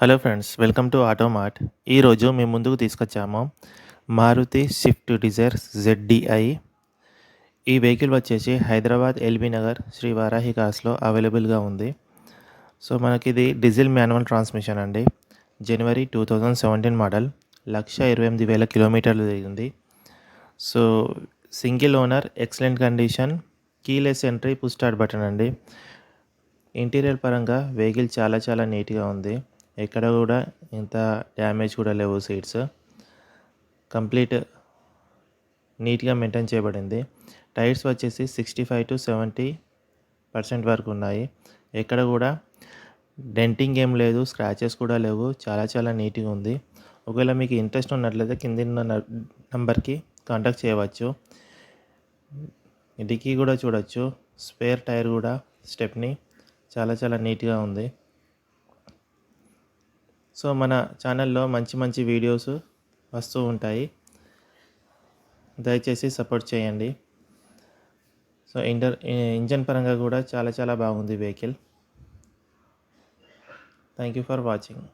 Hello friends welcome to auto mart ఈరోజు మేము ముందుకు తీసుకొచ్చాము మారుతి స్విఫ్ట్ డిజైర్ జెడ్డిఐ ఈ వెహికల్ వచ్చేసి హైదరాబాద్ ఎల్బీ నగర్ శ్రీ వారాహి కాస్లో అవైలబుల్గా ఉంది. సో మనకి ఇది డీజిల్ మాన్యువల్ ట్రాన్స్మిషన్ అండి. జనవరి two thousand seventeen model. Lakh ఇరవై ఎనిమిది వేల కిలోమీటర్లు తిరిగింది. So single owner excellent condition keyless entry push start button అండి. ఇంటీరియర్ పరంగా వెహికల్ చాలా చాలా నీట్గా ఉంది. ఎక్కడ కూడా ఇంత డ్యామేజ్ కూడా లేవు సీట్స్ కంప్లీట్ నీట్గా మెయింటైన్ చేయబడింది. టైర్స్ వచ్చేసి sixty five to seventy percent వరకు ఉన్నాయి. ఎక్కడ కూడా డెంటింగ్ ఏం లేదు స్క్రాచెస్ కూడా లేవు. చాలా చాలా నీట్గా ఉంది. ఒకవేళ మీకు ఇంట్రెస్ట్ ఉన్నట్లయితే కింద నంబర్కి కాంటాక్ట్ చేయవచ్చు. డిక్కీ కూడా చూడొచ్చు. స్పేర్ టైర్ కూడా స్టెప్ని చాలా చాలా నీట్గా ఉంది. సో మన ఛానల్లో మంచి మంచి వీడియోస్ వస్తూ ఉంటాయి. దయచేసి సపోర్ట్ చేయండి. సో ఇంటర్ ఇంజన్ పరంగా కూడా చాలా చాలా బాగుంది vehicle thank you for watching